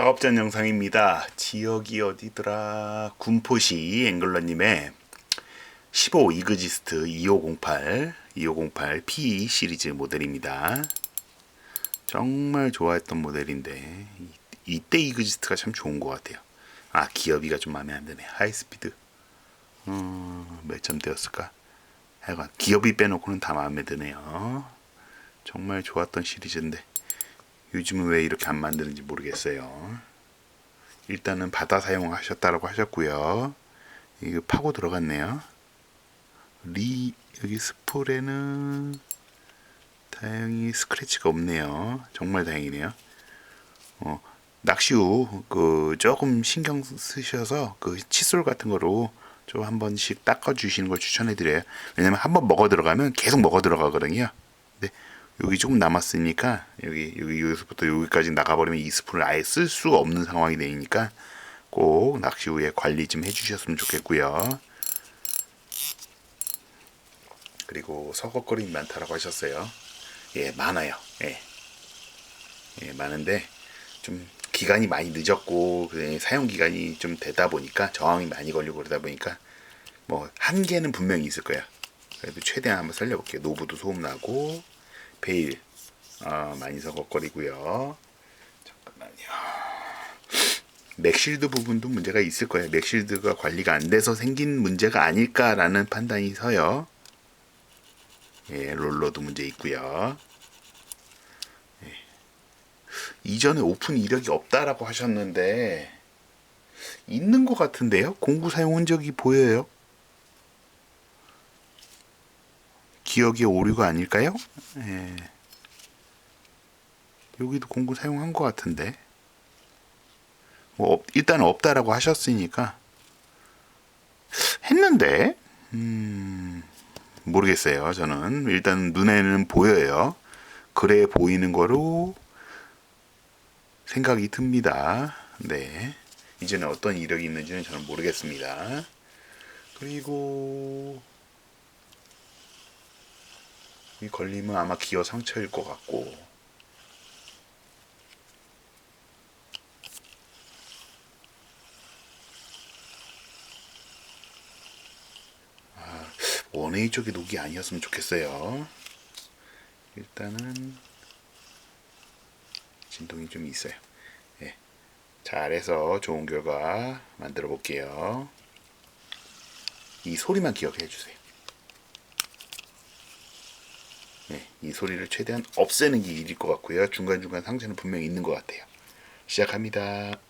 작업 전 영상입니다. 지역이 어디더라? 군포시 앵글러님의 15 이그지스트 2508 2508 P 시리즈 모델입니다. 정말 좋아했던 모델인데 이- 이때 이그지스트가 참 좋은 것 같아요. 아 기어비가 좀 마음에 안 드네. 하이스피드 음, 몇 점대였을까? 하여간 기어비 빼놓고는 다 마음에 드네요. 정말 좋았던 시리즈인데 요즘은 왜 이렇게 안 만드는지 모르겠어요. 일단은 바다 사용하셨다라고 하셨고요. 이거 파고 들어갔네요. 리 여기 스폴에는 다행히 스크래치가 없네요. 정말 다행이네요. 어, 낚시 후 그 조금 신경 쓰셔서 그 칫솔 같은 거로 좀 한 번씩 닦아 주시는 걸 추천해 드려요. 왜냐면 한 번 먹어 들어가면 계속 먹어 들어가거든요. 근데 여기 조금 남았으니까 여기 여기 여기서부터 여기까지 나가버리면 이 스푼을 아예 쓸 수가 없는 상황이 되니까 꼭 낚시 후에 관리 좀 해주셨으면 좋겠고요. 그리고 서걱거림이 많다라고 하셨어요. 예, 많아요. 예, 예 많은데 좀 기간이 많이 늦었고 그 사용 기간이 좀 되다 보니까 저항이 많이 걸리고 그러다 보니까 뭐 한계는 분명히 있을 거야. 그래도 최대한 한번 살려볼게요. 노브도 소음 나고 베일 어, 많이 서걱거리고요. 잠깐만요. 맥실드 부분도 문제가 있을 거예요. 맥실드가 관리가 안 돼서 생긴 문제가 아닐까라는 판단이 서요. 예, 롤러도 문제 있고요. 예. 이전에 오픈 이력이 없다라고 하셨는데 있는 것 같은데요? 공구 사용 흔적이 보여요. 기억의 오류가 아닐까요? 예. 여기도 공구 사용한 것 같은데. 뭐 없- 일단 없다라고 하셨으니까 했는데 음, 모르겠어요. 저는 일단 눈에는 보여요. 그래 보이는 거로 생각이 듭니다. 네. 이제는 어떤 이력이 있는지는 저는 모르겠습니다. 그리고 이 걸리면 아마 기어 상처일 것 같고 원웨이 쪽이 녹이 아니었으면 좋겠어요. 일단은 진동이 좀 있어요. 예. 잘해서 좋은 결과 만들어 볼게요. 이 소리만 기억해 주세요. 네, 이 소리를 최대한 없애는 게 일일 것 같고요. 중간중간 상처는 분명히 있는 것 같아요. 시작합니다.